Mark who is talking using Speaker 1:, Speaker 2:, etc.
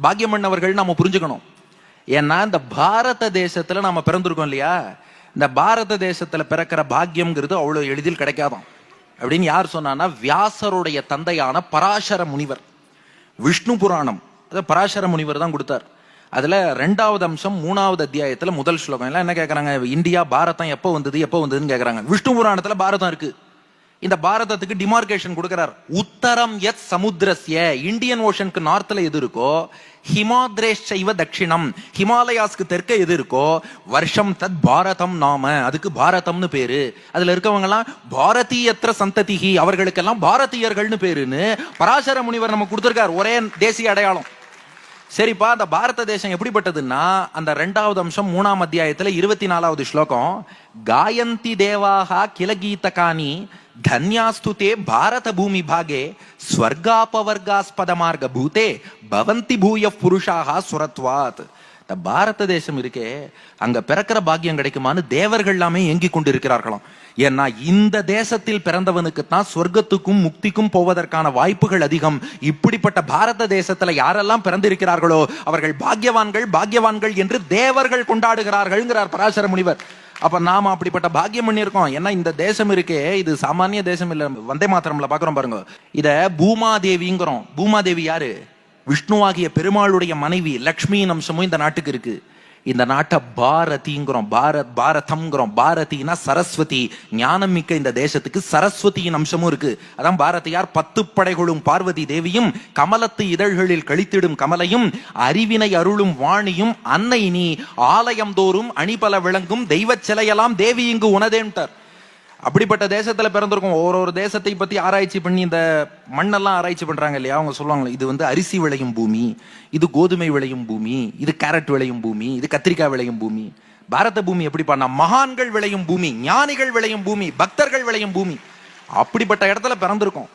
Speaker 1: பாக்கியம் பண்ணவர்கள் நம்ம புரிஞ்சுக்கணும். ஏன்னா இந்த பாரத தேசத்துல நம்ம பிறந்திருக்கோம் இல்லையா? இந்த பாரத தேசத்துல பிறக்கிற பாக்கியம்ங்கிறது அவ்வளோ எளிதில் கிடைக்காதாம். அப்படின்னு யார் சொன்னான்னா வியாசருடைய தந்தையான பராசர முனிவர். விஷ்ணு புராணம். அதை பராசர முனிவர் தான் கொடுத்தார். அதுல ரெண்டாவது அம்சம் மூணாவது அத்தியாயத்துல முதல் ஸ்லோகம். எல்லாம் என்ன கேட்குறாங்க இந்தியா பாரதம் எப்போ வந்தது எப்போ வந்ததுன்னு கேட்குறாங்க விஷ்ணு புராணத்துல பாரதம் இருக்கு. இந்த பாரதத்துக்கு டிமார்கேஷன் கொடுக்கிறார். உத்தரம் எத் சமுத்திரஸ்ய இந்தியன் ஓஷனுக்கு நார்த்ல எது இருக்கோ ஹிமாத்ரேஷ் சைவ தட்சிணம் ஹிமாலயாஸ்க்கு தெற்க எது இருக்கோ வருஷம் தத் பாரதம் நாம அதுக்கு பாரதம்னு பேரு. அதுல இருக்கவங்க எல்லாம் பாரதீயத்திர சந்ததிகி அவர்களுக்கெல்லாம் பாரதியர்கள்னு பேருன்னு பராசர முனிவர் நம்ம கொடுத்துருக்கார் ஒரே தேசிய அடையாளம். சரிப்பா அந்த பாரத தேசம் எப்படிப்பட்டதுன்னா அந்த ரெண்டாவது அம்சம் மூணாம் அத்தியாயத்துல இருபத்தி நாலாவது ஸ்லோகம் காயந்தி தேவாகா கிலகீதகானி தன்யாஸ்துதே பாரத பூமி பாகே ஸ்வர்காபவர்காஸ்பத மார்க்க பூதே பவந்தி பூய புருஷாக சுரத்வாத் இந்த பாரத தேசம் இருக்கே அங்க பிறக்கிற பாக்கியம் கிடைக்குமான்னு தேவர்கள் எல்லாமே ஏங்கிக் கொண்டிருக்கிறார்களாம் ஏன்னா இந்த தேசத்தில் பிறந்தவனுக்கு தான் சொர்க்கத்துக்கும் முக்திக்கும் போவதற்கான வாய்ப்புகள் அதிகம் இப்படிப்பட்ட பாரத தேசத்துல யாரெல்லாம் பிறந்திருக்கிறார்களோ அவர்கள் பாக்கியவான்கள் பாக்கியவான்கள் என்று தேவர்கள் கொண்டாடுகிறார்கள்ங்கிறார் பராசர முனிவர் அப்ப நாம அப்படிப்பட்ட பாக்கியம் பண்ணியிருக்கோம். ஏன்னா இந்த தேசம் இருக்கே இது சாமானிய தேசம் இல்ல. வந்தே மாத்திரம்ல பாக்குறோம் பாருங்க. இத பூமாதேவிங்கிறோம். பூமாதேவி யாரு? விஷ்ணுவாகிய பெருமாளுடைய மனைவி லக்ஷ்மியின் அம்சமும் இந்த நாட்டுக்கு இருக்கு. இந்த நாட்டை பாரதிங்கிறோம் பாரத் பாரதம்ங்கிறோம். பாரதினா சரஸ்வதி. ஞானம் மிக்க இந்த தேசத்துக்கு சரஸ்வதியின் அம்சமும் இருக்கு. அதான் பாரதியார் பத்து படைகளும் பார்வதி தேவியும் கமலத்து இதழ்களில் கழித்திடும் கமலையும் அறிவினை அருளும் வாணியும் அன்னை நீ. ஆலயம் தோறும் அணிபல விளங்கும் தெய்வச் சிலையெல்லாம் தேவி இங்கு உனதேன்ட்டார் அப்படிப்பட்ட தேசத்துல பிறந்திருக்கும் ஒரு ஒரு தேசத்தை பத்தி ஆராய்ச்சி பண்ணி இந்த மண்ணெல்லாம் ஆராய்ச்சி பண்றாங்க இல்லையா? அவங்க சொல்லுவாங்க இது வந்து அரிசி விளையும் பூமி இது கோதுமை விளையும் பூமி இது கேரட் விளையும் பூமி இது கத்திரிக்காய் விளையும் பூமி. பாரத பூமி எப்படி பண்ணா மகான்கள் விளையும் பூமி ஞானிகள் விளையும் பூமி பக்தர்கள் விளையும் பூமி. அப்படிப்பட்ட இடத்துல பிறந்திருக்கோம்.